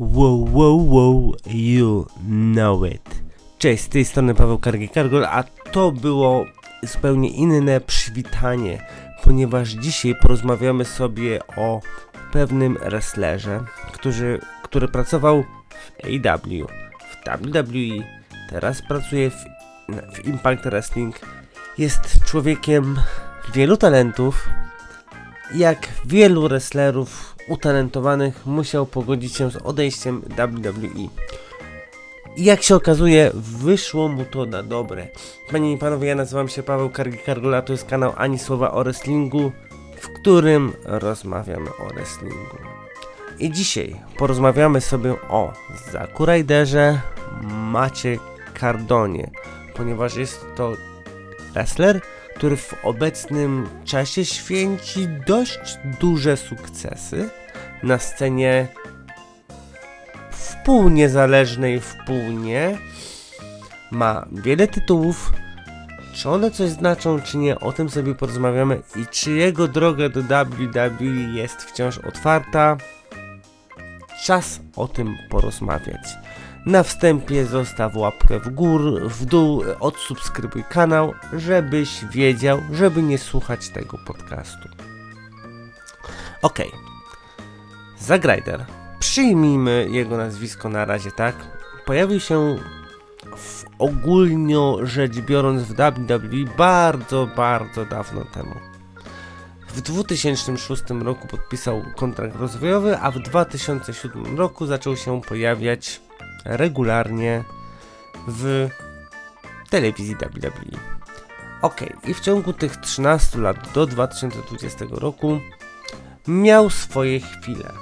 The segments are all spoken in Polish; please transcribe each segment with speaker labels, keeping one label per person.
Speaker 1: Wow, wow, wow, you know it. Cześć, z tej strony Paweł Kargi-Kargol, a to było zupełnie inne przywitanie, ponieważ dzisiaj porozmawiamy sobie o pewnym wrestlerze, który, który pracował w AEW, w WWE, teraz pracuje w, w Impact Wrestling, jest człowiekiem wielu talentów, jak wielu wrestlerów utalentowanych musiał pogodzić się z odejściem WWE. I jak się okazuje, wyszło mu to na dobre. Panie i panowie, ja nazywam się Paweł Kargi-Kargola, to jest kanał Ani Słowa o Wrestlingu, w którym rozmawiamy o wrestlingu. I dzisiaj porozmawiamy sobie o Zaku Ryderze, Macie Cardonie, ponieważ jest to wrestler, który w obecnym czasie święci dość duże sukcesy na scenie wpół niezależnej, wpół nie. Ma wiele tytułów. Czy one coś znaczą, czy nie, o tym sobie porozmawiamy. I czy jego droga do WWE jest wciąż otwarta? Czas o tym porozmawiać. Na wstępie zostaw łapkę w gór, w dół, odsubskrybuj kanał, żebyś wiedział, żeby nie słuchać tego podcastu. Ok. Zack Ryder. Przyjmijmy jego nazwisko na razie, tak? Pojawił się w ogólnio rzecz biorąc w WWE bardzo, bardzo dawno temu. W 2006 roku podpisał kontrakt rozwojowy, a w 2007 roku zaczął się pojawiać regularnie w telewizji WWE. Ok, i w ciągu tych 13 lat do 2020 roku miał swoje chwile.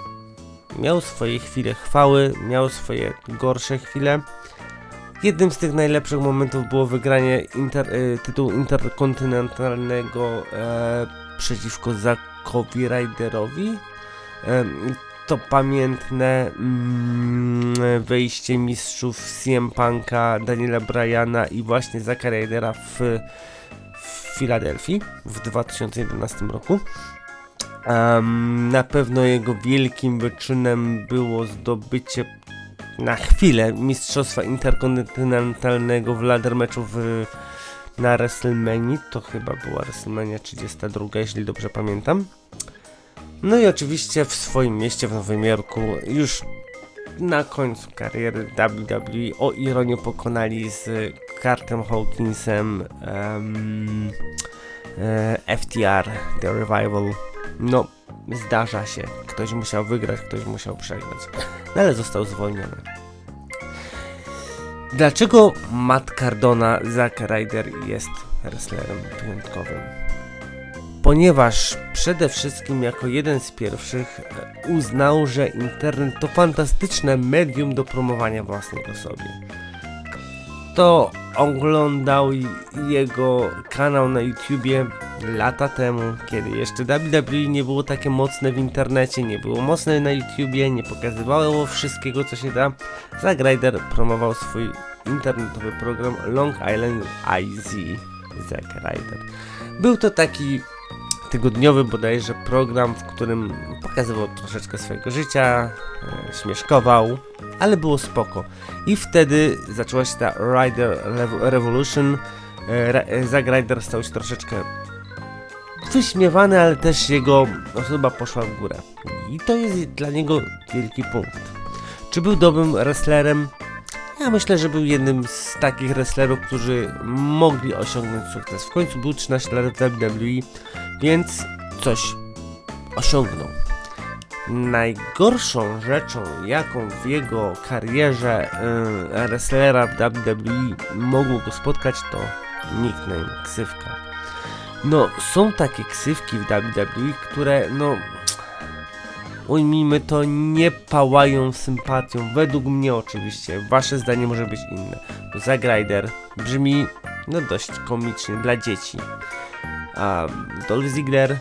Speaker 1: Miał swoje chwile chwały, miał swoje gorsze chwile. Jednym z tych najlepszych momentów było wygranie inter, y, tytułu interkontynentalnego e, przeciwko Zackowi Ryderowi. E, to pamiętne mm, wejście mistrzów CM Punka, Daniela Bryana i właśnie Zacka Rydera w, w Filadelfii w 2011 roku. Um, na pewno jego wielkim wyczynem było zdobycie na chwilę mistrzostwa interkontynentalnego w ladder meczu w, na WrestleMania. To chyba była WrestleMania 32, jeśli dobrze pamiętam. No i oczywiście w swoim mieście w Nowym Jorku już na końcu kariery WWE o ironię pokonali z Cartem Hawkinsem um, e, FTR The Revival. No, zdarza się. Ktoś musiał wygrać, ktoś musiał przegrać. No ale został zwolniony. Dlaczego Matt Cardona, Zack Ryder jest wrestlerem wyjątkowym? Ponieważ przede wszystkim jako jeden z pierwszych e, uznał, że internet to fantastyczne medium do promowania własnej osoby. Kto oglądał jego kanał na YouTubie lata temu, kiedy jeszcze WWE nie było takie mocne w internecie, nie było mocne na YouTubie, nie pokazywało wszystkiego co się da, Zack Ryder promował swój internetowy program Long Island IZ Zack Ryder. Był to taki tygodniowy bodajże program, w którym pokazywał troszeczkę swojego życia, e, śmieszkował, ale było spoko. I wtedy zaczęła się ta Rider Revolution. E, Zack Ryder stał się troszeczkę wyśmiewany, ale też jego osoba poszła w górę. I to jest dla niego wielki punkt. Czy był dobrym wrestlerem? Ja myślę, że był jednym z takich wrestlerów, którzy mogli osiągnąć sukces. W końcu był 13 lat w WWE, więc coś osiągnął. Najgorszą rzeczą, jaką w jego karierze yy, wrestlera w WWE mogło go spotkać, to nickname, ksywka. No, są takie ksywki w WWE, które, no, ujmijmy to, nie pałają sympatią. Według mnie oczywiście. Wasze zdanie może być inne. Zack Ryder brzmi, no, dość komicznie dla dzieci. A Dolph Ziggler,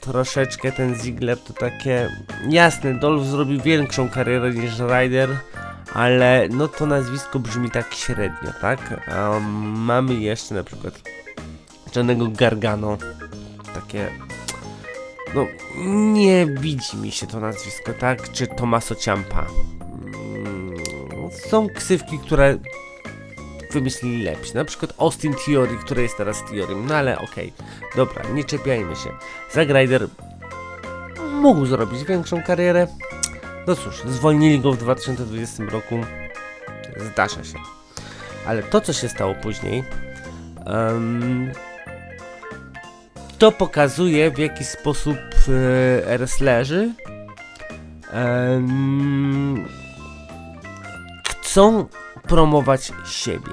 Speaker 1: troszeczkę ten Ziggler to takie... Jasne, Dolph zrobił większą karierę niż Ryder, ale no to nazwisko brzmi tak średnio, tak? Um, mamy jeszcze na przykład Johnnego Gargano, takie... No, nie widzi mi się to nazwisko, tak? Czy Tomaso Ciampa. są ksywki, które wymyślili lepsi. Na przykład Austin Theory, które jest teraz Theory. No ale okej, dobra, nie czepiajmy się. Zack Ryder mógł zrobić większą karierę. No cóż, zwolnili go w 2020 roku. Zdarza się. Ale to, co się stało później, em, to pokazuje, w jaki sposób e, wrestlerzy em, chcą promować siebie.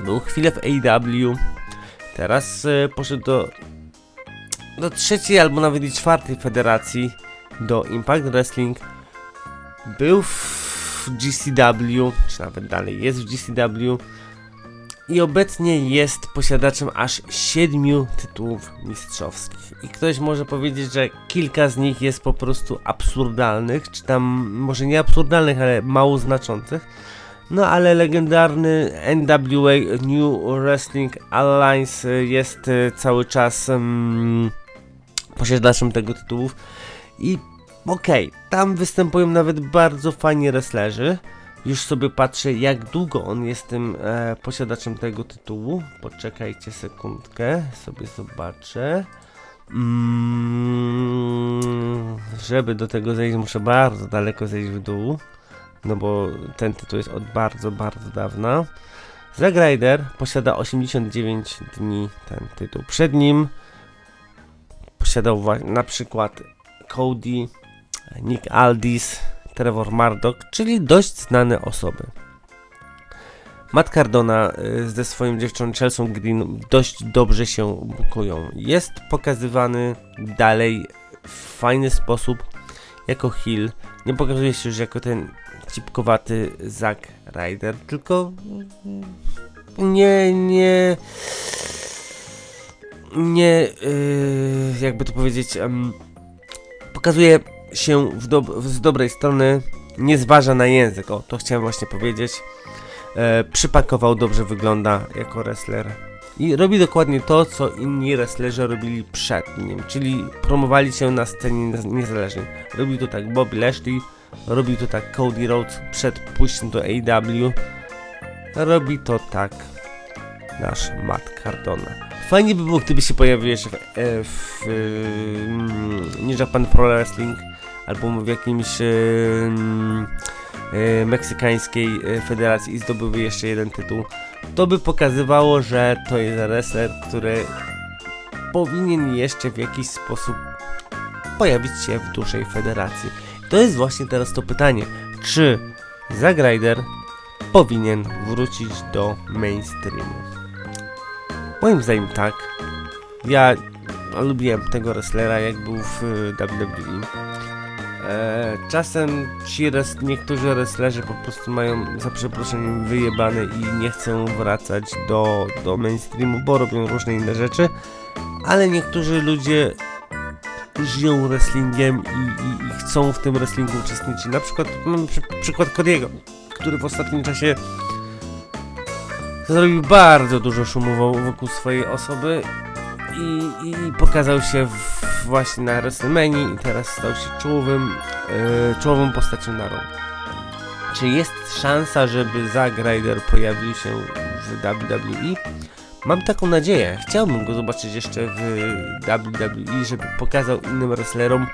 Speaker 1: Był chwilę w AEW, teraz e, poszedł do, do trzeciej albo nawet i czwartej federacji, do Impact Wrestling. Był w GCW, czy nawet dalej jest w GCW i obecnie jest posiadaczem aż siedmiu tytułów mistrzowskich. I ktoś może powiedzieć, że kilka z nich jest po prostu absurdalnych, czy tam może nie absurdalnych, ale mało znaczących. No ale legendarny NWA New Wrestling Alliance jest y, cały czas um, posiadaczem tego tytułów i okej, tam występują nawet bardzo fajni wrestlerzy. Już sobie patrzę jak długo on jest tym e, posiadaczem tego tytułu. Poczekajcie sekundkę, sobie zobaczę. Mm, żeby do tego zejść muszę bardzo daleko zejść w dół no bo ten tytuł jest od bardzo, bardzo dawna. Zack Ryder posiada 89 dni ten tytuł. Przed nim posiadał na przykład Cody, Nick Aldis, Trevor Murdoch, czyli dość znane osoby. Matt Cardona y, ze swoją dziewczyną Chelsea Green dość dobrze się bukują. Jest pokazywany dalej w fajny sposób jako heel. Nie pokazuje się już jako ten cipkowaty Zack Ryder, tylko nie, nie, nie, yy, jakby to powiedzieć, pokazuje się z dobrej strony, nie zważa na język, o, to chciałem właśnie powiedzieć. E, przypakował, dobrze wygląda jako wrestler. I robi dokładnie to, co inni wrestlerzy robili przed nim, czyli promowali się na scenie niez- niezależnej. Robił to tak Bobby Lashley, robił to tak Cody Rhodes przed pójściem do AEW, robi to tak nasz Matt Cardona. Fajnie by było, gdyby się pojawił jeszcze w, e, w e, New Japan Pro Wrestling albo w jakimś e, e, meksykańskiej e, federacji i zdobyłby jeszcze jeden tytuł. To by pokazywało, że to jest wrestler, który powinien jeszcze w jakiś sposób pojawić się w dużej federacji. To jest właśnie teraz to pytanie, czy Zack Ryder powinien wrócić do mainstreamu? Moim zdaniem tak. Ja lubiłem tego wrestlera jak był w WWE. E, czasem ci res, niektórzy wrestlerzy po prostu mają za przeproszeniem wyjebane i nie chcą wracać do, do mainstreamu, bo robią różne inne rzeczy, ale niektórzy ludzie żyją wrestlingiem i, i, i chcą w tym wrestlingu uczestniczyć. Na przykład mam przy, przykład Cody'ego, który w ostatnim czasie zrobił bardzo dużo szumu wo- wokół swojej osoby i, i pokazał się w, właśnie na WrestleMania i teraz stał się czołowym, e, czołową postacią na. Czy jest szansa, żeby Zack Ryder pojawił się w WWE? Mam taką nadzieję. Chciałbym go zobaczyć jeszcze w WWE, żeby pokazał innym wrestlerom,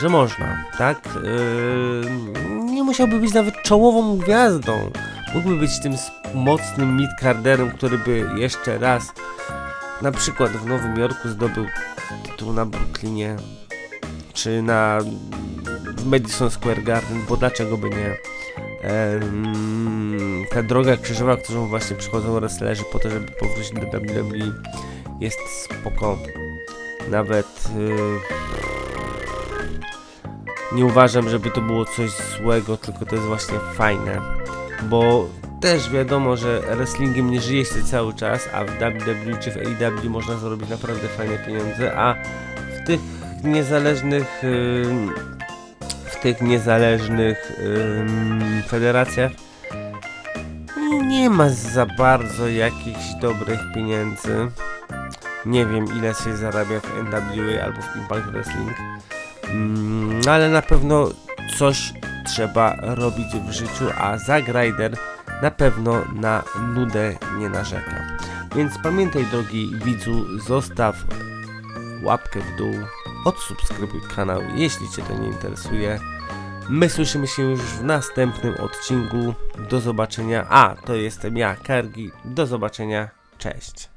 Speaker 1: że można, tak? Yy, nie musiałby być nawet czołową gwiazdą. Mógłby być tym mocnym midcarderem, który by jeszcze raz, na przykład w Nowym Jorku zdobył tytuł na Brooklynie, czy na w Madison Square Garden, bo dlaczego by nie? Ta droga krzyżowa, którą właśnie przychodzą wrestlerzy po to, żeby powrócić do WWE jest spoko. Nawet y, nie uważam, żeby to było coś złego, tylko to jest właśnie fajne, bo też wiadomo, że wrestlingiem nie żyje się cały czas, a w WWE czy w AEW można zarobić naprawdę fajne pieniądze, a w tych niezależnych ym, tych niezależnych ym, federacjach nie ma za bardzo jakichś dobrych pieniędzy. Nie wiem ile się zarabia w NWA albo w Impact Wrestling. Mm, ale na pewno coś trzeba robić w życiu, a Zack Ryder na pewno na nudę nie narzeka. Więc pamiętaj drogi widzu, zostaw łapkę w dół, odsubskrybuj kanał, jeśli Cię to nie interesuje. My słyszymy się już w następnym odcinku. Do zobaczenia. A, to jestem ja, Kargi. Do zobaczenia. Cześć.